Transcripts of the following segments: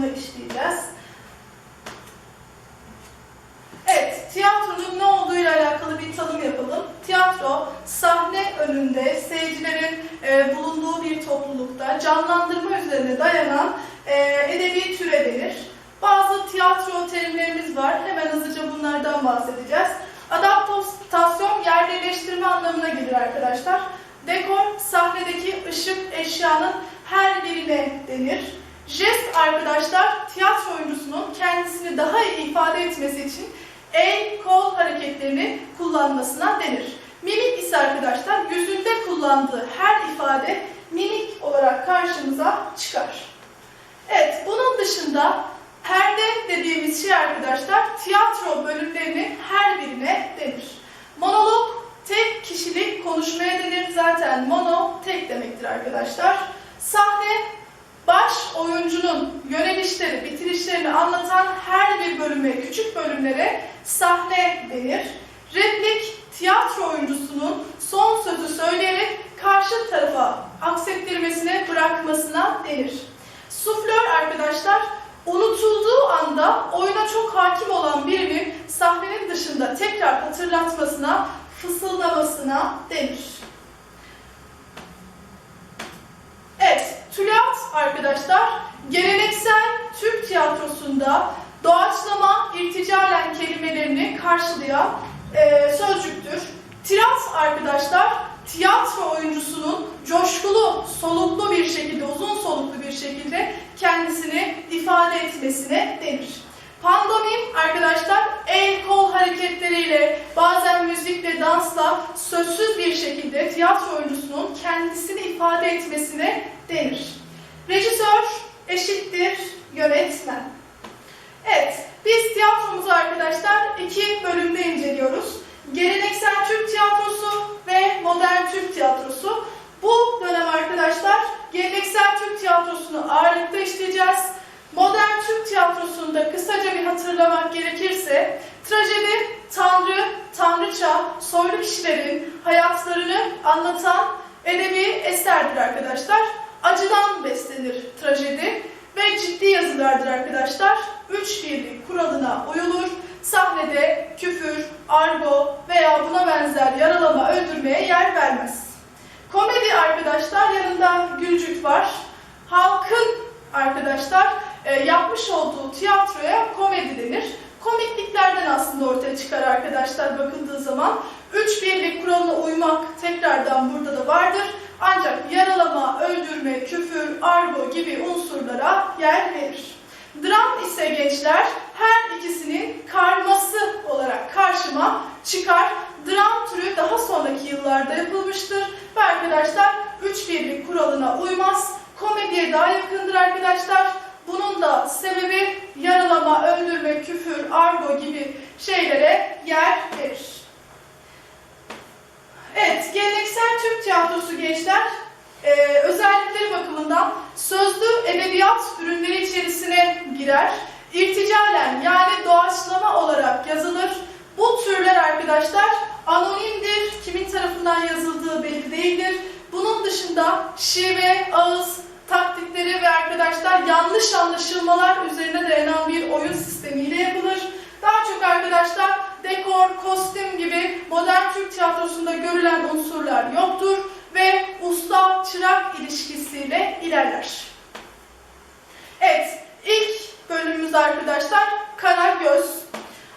kısmını işleyeceğiz. Evet, tiyatronun ne olduğuyla alakalı bir tanım yapalım. Tiyatro, sahne önünde seyircilerin e, bulunduğu bir toplulukta canlandırma üzerine dayanan e, edebi türe denir. Bazı tiyatro terimlerimiz var. Hemen hızlıca bunlardan bahsedeceğiz. Adaptasyon yerleştirme anlamına gelir arkadaşlar. Dekor, sahnedeki ışık, eşyanın her birine denir. Jest arkadaşlar, tiyatro oyuncusunun kendisini daha iyi ifade etmesi için el, kol hareketlerini kullanmasına denir. Mimik ise arkadaşlar, yüzünde kullandığı her ifade mimik olarak karşımıza çıkar. Evet, bunun dışında perde dediğimiz şey arkadaşlar, tiyatro bölümlerinin her birine denir. Monolog, tek kişilik konuşmaya denir. Zaten mono, tek demektir arkadaşlar. Sahne, oyuncunun yönelişleri, bitirişlerini anlatan her bir bölüme, küçük bölümlere sahne denir. Replik, tiyatro oyuncusunun son sözü söyleyerek karşı tarafa aksettirmesine, bırakmasına denir. Suflör arkadaşlar, unutulduğu anda oyuna çok hakim olan birinin sahnenin dışında tekrar hatırlatmasına, fısıldamasına denir. Evet, tülyat arkadaşlar, geleneksel Türk tiyatrosunda doğaçlama, irticalen kelimelerini karşılayan e, sözcüktür. Tirat arkadaşlar, tiyatro oyuncusunun coşkulu, soluklu bir şekilde, uzun soluklu bir şekilde kendisini ifade etmesine denir. Pandomim arkadaşlar el kol hareketleriyle bazen müzikle dansla sözsüz bir şekilde tiyatro oyuncusunun kendisini ifade etmesine denir. Rejisör eşittir yönetmen. Evet biz tiyatromuzu arkadaşlar iki bölümde inceliyoruz. Geleneksel Türk tiyatrosu ve modern Türk tiyatrosu. Bu dönem arkadaşlar geleneksel Türk tiyatrosunu ağırlıkta işleyeceğiz. Modern Türk tiyatrosunda kısaca bir hatırlamak gerekirse trajedi, tanrı, tanrıça, soylu kişilerin hayatlarını anlatan edebi eserdir arkadaşlar. Acıdan beslenir trajedi ve ciddi yazılardır arkadaşlar. Üç birlik kuralına uyulur. Sahnede küfür, argo veya buna benzer yaralama, öldürmeye yer vermez. Komedi arkadaşlar yanında gülcük var. Halkın arkadaşlar e, yapmış olduğu tiyatroya komedi denir. Komikliklerden aslında ortaya çıkar arkadaşlar bakıldığı zaman. Üç birlik kuralına uymak tekrardan burada da vardır. Ancak yaralama, öldürme, küfür, argo gibi unsurlara yer verir. Dram ise gençler her ikisinin karması olarak karşıma çıkar. Dram türü daha sonraki yıllarda yapılmıştır ve arkadaşlar üç birlik kuralına uymaz. Komediye daha yakındır arkadaşlar. Bunun da sebebi yaralama, öldürme, küfür, argo gibi şeylere yer verir. Evet, geleneksel Türk tiyatrosu gençler e, özellikleri bakımından sözlü edebiyat ürünleri içerisine girer. İrticalen yani doğaçlama olarak yazılır. Bu türler arkadaşlar anonimdir. Kimin tarafından yazıldığı belli değildir. Bunun dışında şive, ağız, taktikleri ve arkadaşlar yanlış anlaşılmalar üzerine dayanan bir oyun sistemiyle yapılır. Daha çok arkadaşlar dekor, kostüm gibi modern Türk tiyatrosunda görülen unsurlar yoktur ve usta-çırak ilişkisiyle ilerler. Evet, ilk bölümümüz arkadaşlar Kara Göz.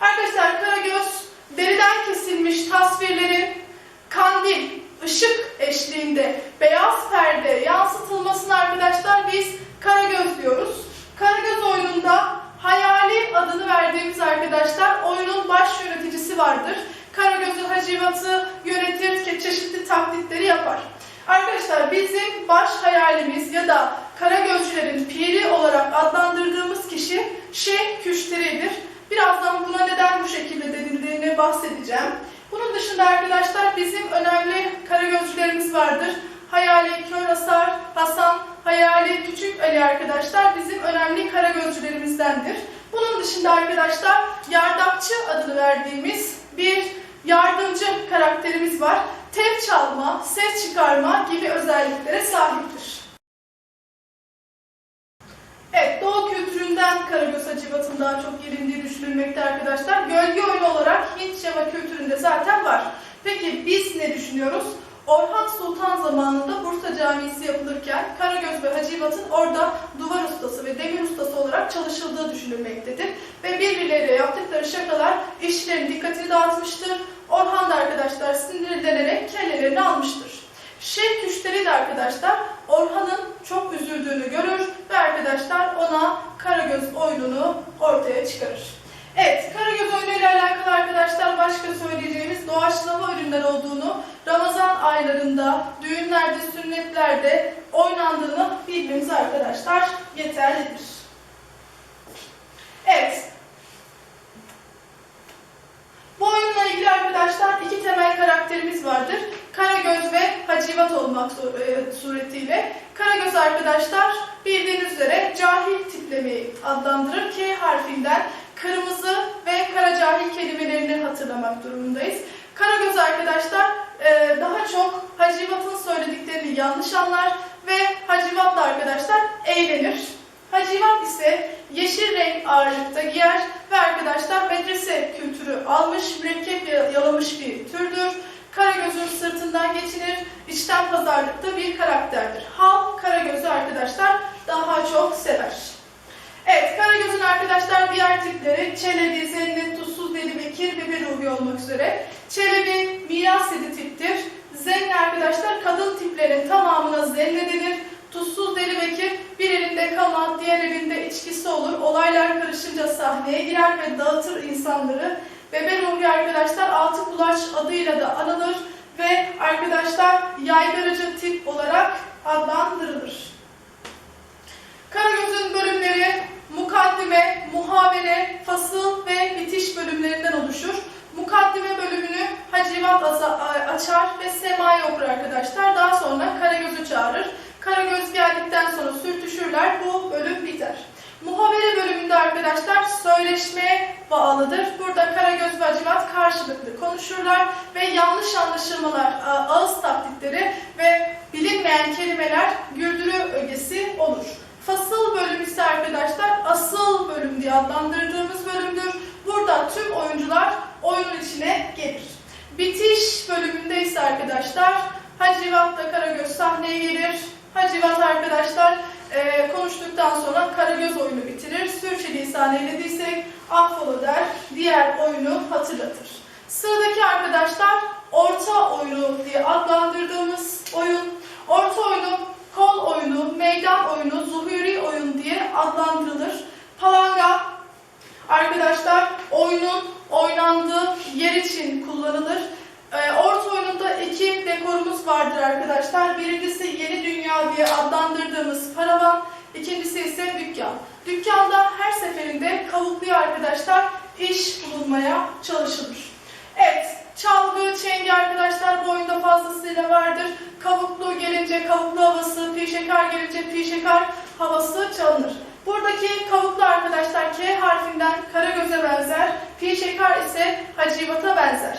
Arkadaşlar Kara Göz deriden kesilmiş tasvirlerin kandil, ışık eşliğinde beyaz perde yansıtılmasına arkadaşlar biz Karagöz diyoruz. Karagöz oyununda Hayali adını verdiğimiz arkadaşlar oyunun baş yöneticisi vardır. Karagöz'ü hacivatı yönetir, çeşitli taklitleri yapar. Arkadaşlar bizim baş hayalimiz ya da Karagözcülerin piri olarak adlandırdığımız kişi Şeyh Küşteri'dir. Birazdan buna neden bu şekilde denildiğini bahsedeceğim. Bunun dışında arkadaşlar bizim önemli Karagözcülerimiz vardır. Hayali Kör Hasar, Hasan, Ali arkadaşlar bizim önemli Karagözcülerimizdendir. Bunun dışında arkadaşlar yardakçı adını verdiğimiz bir yardımcı karakterimiz var. Tel çalma, ses çıkarma gibi özelliklere sahiptir. Evet, Doğu kültüründe yüzünden Karagöz Hacivat'ın daha çok gelindiği düşünülmekte arkadaşlar. Gölge oyunu olarak Hint Şava kültüründe zaten var. Peki biz ne düşünüyoruz? Orhan Sultan zamanında Bursa Camisi yapılırken Karagöz ve Hacivat'ın orada duvar ustası ve demir ustası olarak çalışıldığı düşünülmektedir. Ve birbirleriyle yaptıkları şakalar işçilerin dikkatini dağıtmıştır. Orhan da arkadaşlar sinirlenerek kellelerini almıştır. Şeyh güçleri de arkadaşlar Orhan'ın çok üzüldüğünü görür ve arkadaşlar ona Karagöz oyununu ortaya çıkarır. Evet, Karagöz oyunu ile alakalı arkadaşlar başka söyleyeceğimiz doğaçlama ürünler olduğunu, Ramazan aylarında, düğünlerde, sünnetlerde oynandığını bilmemiz arkadaşlar yeterlidir. Evet, bu oyunla ilgili arkadaşlar iki temel karakterimiz vardır. Karagöz ve Hacivat olmak e, suretiyle. Karagöz arkadaşlar bildiğiniz üzere cahil tiplemeyi adlandırır ki harfinden kırmızı ve kara cahil kelimelerini hatırlamak durumundayız. Karagöz arkadaşlar e, daha çok Hacivat'ın söylediklerini yanlış anlar ve Hacivat'la arkadaşlar eğlenir. Hacivat ise yeşil renk ağırlıkta giyer ve arkadaşlar medrese kültürü almış, mürekkep yalamış bir türdür. Karagöz'ün sırtından geçinir, içten pazarlıkta bir karakterdir. Halk Karagöz'ü arkadaşlar daha çok sever. Evet, Karagöz'ün arkadaşlar diğer tipleri Çelebi, Zennet, Tuzsuz Deli, Bekir, Bebe Ruhi olmak üzere. Çelebi miras yedi tiptir. Zenne arkadaşlar kadın tiplerin tamamına zenne denir. Tuzsuz Deli Bekir bir elinde kamat, diğer elinde içkisi olur. Olaylar karışınca sahneye girer ve dağıtır insanları. Bebe Ruhi arkadaşlar altı kulaç adıyla da anılır ve arkadaşlar yaygaracı tip olarak adlandırılır. Karagöz'ün bölümleri mukaddime, muhavere, fasıl ve bitiş bölümlerinden oluşur. Mukaddime bölümünü Hacivat açar ve semayı okur arkadaşlar. Daha sonra Karagöz'ü çağırır. Karagöz geldikten sonra sürtüşürler. Bu bölüm biter. Muhavere bölümünde arkadaşlar söyleşmeye bağlıdır. Burada Karagöz ve Hacivat karşılıklı konuşurlar ve yanlış anlaşılmalar, ağız taklitleri ve bilinmeyen kelimeler güldürü ögesi olur. Fasıl bölüm ise arkadaşlar asıl bölüm diye adlandırdığımız bölümdür. Burada tüm oyuncular oyunun içine gelir. Bitiş bölümünde ise arkadaşlar Hacivat'la Karagöz sahneye gelir. Hacivat arkadaşlar e, konuştuktan sonra Karagöz oyunu bitirir. Sürçülisan eylediysek affola der, diğer oyunu hatırlatır. Sıradaki arkadaşlar orta oyunu diye adlandırdığımız oyun. Orta oyunu kol oyunu, meydan oyunu, zuhuri oyun diye adlandırılır. Palanga arkadaşlar oyunun oynandığı yer için kullanılır. Ee, orta oyununda iki dekorumuz vardır arkadaşlar. Birincisi yeni dünya diye adlandırdığımız paravan. İkincisi ise dükkan. Dükkanda her seferinde kavukluya arkadaşlar iş bulunmaya çalışılır. Evet, çalgı, çengi arkadaşlar bu oyunda fazlasıyla vardır. Kavuklu gelince kavuklu havası, pişekar gelince pişekar havası çalınır. Buradaki kavuklu arkadaşlar K harfinden Karagöz'e benzer, pişekar ise Hacivat'a benzer.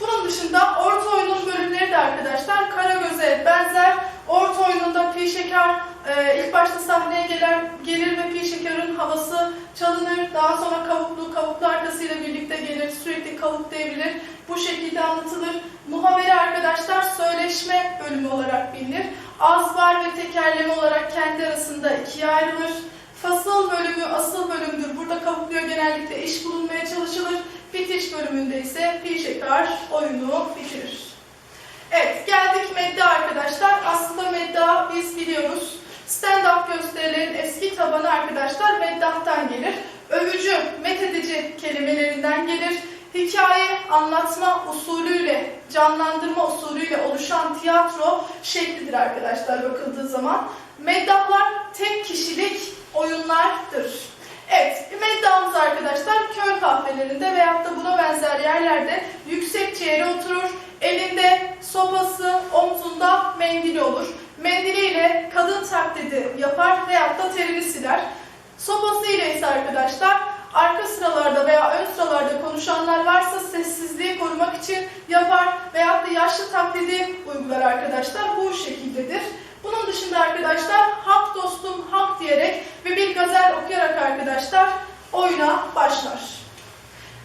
Bunun dışında orta oyunun bölümleri de arkadaşlar Karagöz'e benzer. Orta oyununda Pi Şeker e, ilk başta sahneye gelir, gelir ve Pi Şeker'in havası çalınır. Daha sonra kavuklu, kavuklu arkasıyla birlikte gelir. Sürekli kavuk devrilir. Bu şekilde anlatılır. Muhabere arkadaşlar söyleşme bölümü olarak bilinir. Azbar ve tekerleme olarak kendi arasında ikiye ayrılır. Fasıl bölümü asıl bölümdür. Burada kavukluya genellikle iş bulunmaya çalışılır. Bitiş bölümünde ise pi şekar oyunu bitirir. Evet geldik medda arkadaşlar. Aslında medda biz biliyoruz. Stand-up gösterilerin eski tabanı arkadaşlar meddahtan gelir. Övücü, methedici kelimelerinden gelir. Hikaye anlatma usulüyle, canlandırma usulüyle oluşan tiyatro şeklidir arkadaşlar bakıldığı zaman. Meddahlar tek kişilik oyunlardır. Evet, meddahımız arkadaşlar köy kahvelerinde veyahut da buna benzer yerlerde yüksekçe yere oturur. Elinde sopası, omzunda mendili olur. Mendiliyle kadın taklidi yapar veyahut da terini siler. Sopası ile ise arkadaşlar arka sıralarda veya ön sıralarda konuşanlar varsa sessizliği korumak için yapar veyahut da yaşlı taklidi uygular arkadaşlar. Bu şekildedir. Bunun dışında arkadaşlar hak dostum hak diyerek ve bir gazel okuyarak arkadaşlar oyuna başlar.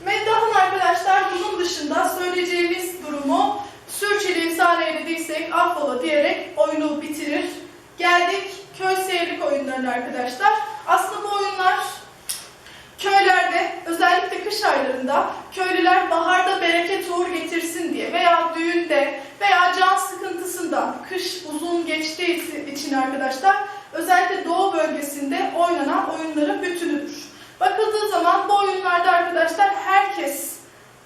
Meddah'ın arkadaşlar bunun dışında söyleyeceğimiz durumu sürçülisan eylediysek affola diyerek oyunu bitirir. Geldik köy seyirlik oyunlarına arkadaşlar. Aslında bu oyunlar köylerde özellikle kış aylarında köylüler baharda bereket uğur getirsin diye veya düğünde veya can sıkıntısından kış uzun geçtiği için arkadaşlar özellikle doğu bölgesinde oynanan oyunların bütünüdür. Bakıldığı zaman bu oyunlarda arkadaşlar herkes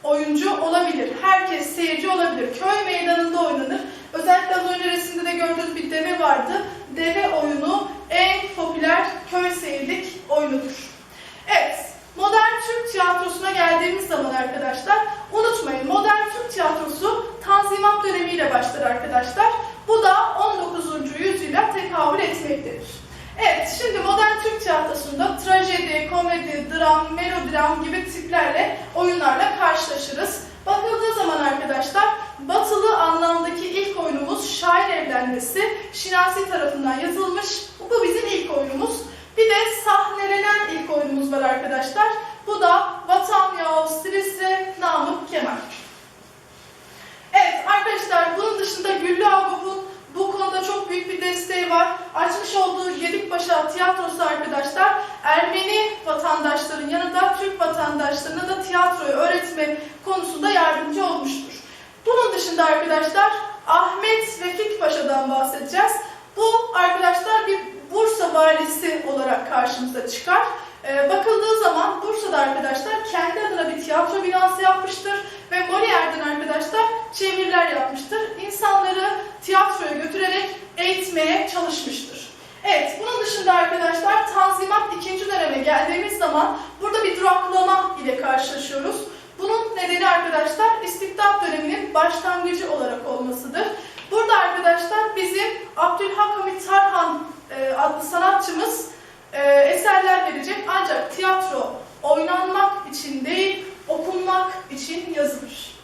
oyuncu olabilir. Herkes seyirci olabilir. Köy meydanında oynanır. Özellikle az önce resimde de gördüğünüz bir deve vardı. Deve oyunu en popüler köy seyirlik oyunudur. Evet, modern Türk tiyatrosuna geldiğimiz zaman arkadaşlar, unutmayın modern Türk tiyatrosu Tanzimat dönemiyle başlar arkadaşlar. Bu da 19. yüzyıla tekabül etmektedir. Evet, şimdi modern Türk tiyatrosunda trajedi, komedi, dram, melodram gibi tiplerle, oyunlarla karşılaşırız. Bakıldığı zaman arkadaşlar, batılı anlamdaki ilk oyunumuz Şair Evlenmesi, Şinasi tarafından yazılmış. Bu bizim ilk oyunumuz. Bir de sahnelenen ilk oyunumuz var arkadaşlar. Bu da Vatan Yağız Silivri Namık Kemal. Evet arkadaşlar bunun dışında Güllü Agup'un bu konuda çok büyük bir desteği var. Açmış olduğu Gedikpaşa tiyatrosu arkadaşlar Ermeni vatandaşların yanında Türk vatandaşlarına da tiyatroyu öğretme konusunda yardımcı olmuştur. Bunun dışında arkadaşlar Ahmet Paşa'dan bahsedeceğiz. Bu arkadaşlar bir Bursa valisi olarak karşımıza çıkar. Ee, bakıldığı zaman Bursa'da arkadaşlar kendi adına bir tiyatro binası yapmıştır ve Molière'den arkadaşlar çeviriler yapmıştır. İnsanları tiyatroya götürerek eğitmeye çalışmıştır. Evet, bunun dışında arkadaşlar Tanzimat ikinci döneme geldiğimiz zaman burada bir duraklama ile karşılaşıyoruz. Bunun nedeni arkadaşlar istibdat döneminin başlangıcı olarak olmasıdır. Burada arkadaşlar bizim Abdülhak Hamit Tarhan e, adlı sanatçımız e, eserler verecek ancak tiyatro oynanmak için değil okunmak için yazılır.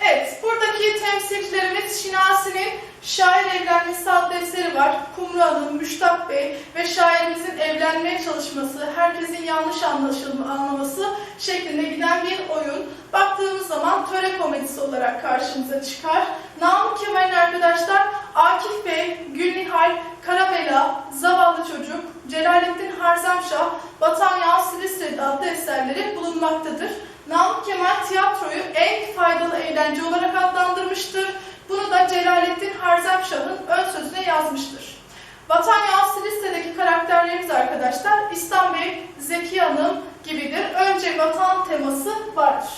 Evet, buradaki temsilcilerimiz Şinasi'nin Şair Evlenmesi adlı eseri var. Kumru Hanım, Müştak Bey ve şairimizin evlenmeye çalışması, herkesin yanlış anlaşılma, anlaması şeklinde giden bir oyun. Baktığımız zaman töre komedisi olarak karşımıza çıkar. Namık Kemal'in arkadaşlar Akif Bey, Gülnihal, Karabela, Zavallı Çocuk, Celalettin Harzemşah, Vatan Yağ Silistri adlı eserleri bulunmaktadır. Namık Kemal tiyatroyu en faydalı eğlence olarak adlandırmıştır. Bunu da Celalettin Harzemşah'ın ön sözüne yazmıştır. Vatan Yağsı listedeki karakterlerimiz arkadaşlar İslam Bey, Zeki Hanım gibidir. Önce vatan teması vardır.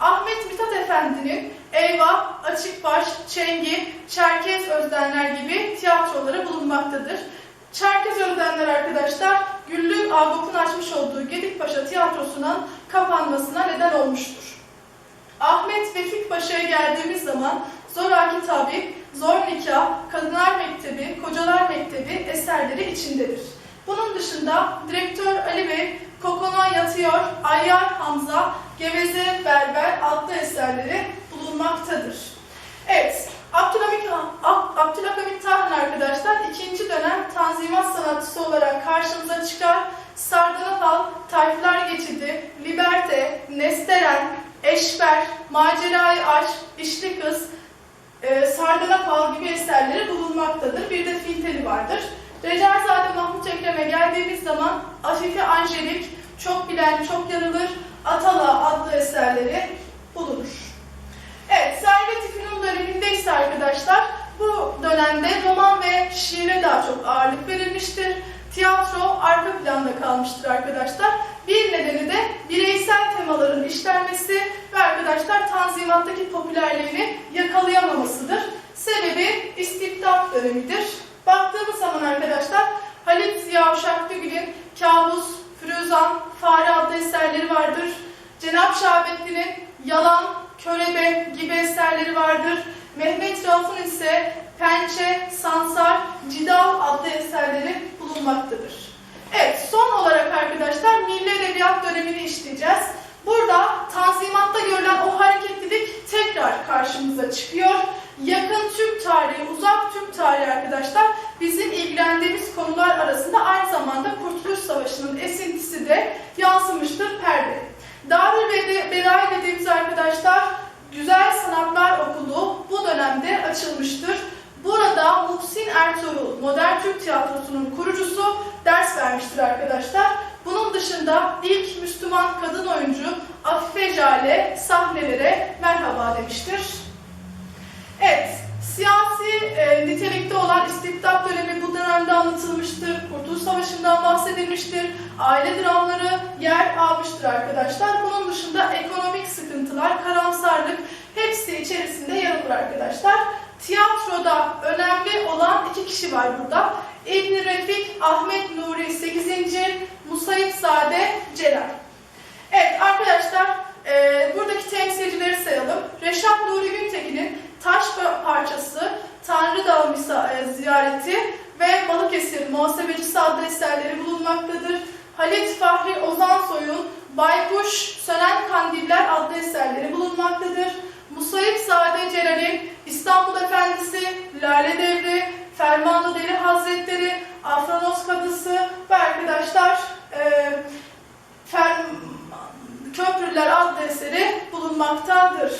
Ahmet Mithat Efendi'nin Eyvah, Açıkbaş, Çengi, Çerkez Özdenler gibi tiyatroları bulunmaktadır. Çerkez Özdenler arkadaşlar Agop'un açmış olduğu Gedikpaşa tiyatrosunun kapanmasına neden olmuştur. Ahmet Vefik Paşa'ya geldiğimiz zaman Zoraki Tabip, Zor Nikah, Kadınlar Mektebi, Kocalar Mektebi eserleri içindedir. Bunun dışında Direktör Ali Bey, Kokona Yatıyor, Ayyar Hamza, Geveze Berber adlı eserleri bulunmaktadır. Evet, Abdülhamit, Ab- Abdülhamit Tahın arkadaşlar ikinci dönem tanzimat sanatçısı olarak karşımıza çıkar. Sardanapal, Tayflar Geçidi, Liberte, Nesteren, Eşber, Macerayı Aşk, İşli Kız, e, Sardanapal gibi eserleri bulunmaktadır. Bir de Filteli vardır. Recaizade Mahmut Ekrem'e geldiğimiz zaman Afife Angelik, Çok Bilen Çok Yanılır, Atala adlı eserleri bulunur. Evet, Servet-i Fünun döneminde ise arkadaşlar bu dönemde roman ve şiire daha çok ağırlık verilmiştir. Tiyatro arka planda kalmıştır arkadaşlar. Bir nedeni de bireysel temaların işlenmesi ve arkadaşlar tanzimattaki popülerliğini yakalayamamasıdır. Sebebi istibdat dönemidir. Baktığımız zaman arkadaşlar Halit Ziya Uşaklıgül'ün Kabus, Firuzan, Fare adlı eserleri vardır. Cenap Şahabettin'in Yalan, Körebe gibi eserleri vardır. Mehmet Rauf'un ise Pençe, Sansar, Cidal adlı eserleri bulunmaktadır. Evet, son olarak arkadaşlar Milli Edebiyat dönemini işleyeceğiz. Burada Tanzimat'ta görülen o hareketlilik tekrar karşımıza çıkıyor yakın Türk tarihi, uzak Türk tarihi arkadaşlar bizim ilgilendiğimiz konular arasında aynı zamanda Kurtuluş Savaşı'nın esintisi de yansımıştır perde. Darül Beray dediğimiz arkadaşlar Güzel Sanatlar Okulu bu dönemde açılmıştır. Burada Muhsin Ertuğrul, Modern Türk Tiyatrosu'nun kurucusu ders vermiştir arkadaşlar. Bunun dışında ilk Müslüman kadın oyuncu Afife Jale sahnelere merhaba demiştir. Evet, siyasi e, nitelikte olan istibdat dönemi bu dönemde anlatılmıştır. Kurtuluş Savaşı'ndan bahsedilmiştir. Aile dramları yer almıştır arkadaşlar. Bunun dışında ekonomik sıkıntılar, karamsarlık hepsi içerisinde yer alır arkadaşlar. Tiyatroda önemli olan iki kişi var burada. İbn Refik, Ahmet Nuri 8. Musayip Zade Celal. Evet arkadaşlar e, buradaki temsilcileri sayalım. Reşat Nuri Güntekin'in Taş Parçası, Tanrı Dağı e, Ziyareti ve Balıkesir Muhasebecisi adlı eserleri bulunmaktadır. Halit Fahri Ozansoy'un Baykuş Sönen Kandiller adlı eserleri bulunmaktadır. Musayip Zade Celal'in İstanbul Efendisi, Lale Devri, Fermanlı Deli Hazretleri, Afranos Kadısı ve arkadaşlar e, Fer- Köprüler adlı eseri bulunmaktadır.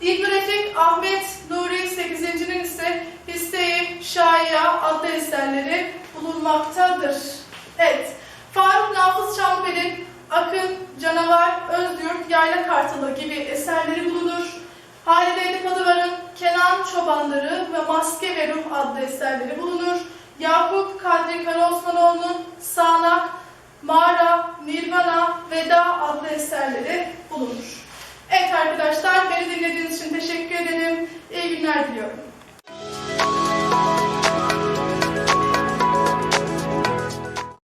İbn Refik Ahmet Nuri 8.'nin ise Hisse-i Şaiya adlı eserleri bulunmaktadır. Evet, Faruk Nafız Çambel'in Akın, Canavar, Özyurt, Yayla Kartalı gibi eserleri bulunur. Halide Edip Adıvar'ın Kenan Çobanları ve Maske ve Ruh adlı eserleri bulunur. Yakup Kadri Karaosmanoğlu'nun Sağnak, Mağara, Nirvana, Veda adlı eserleri bulunur. Evet arkadaşlar, beni dinlediğiniz için teşekkür ederim. İyi günler diliyorum.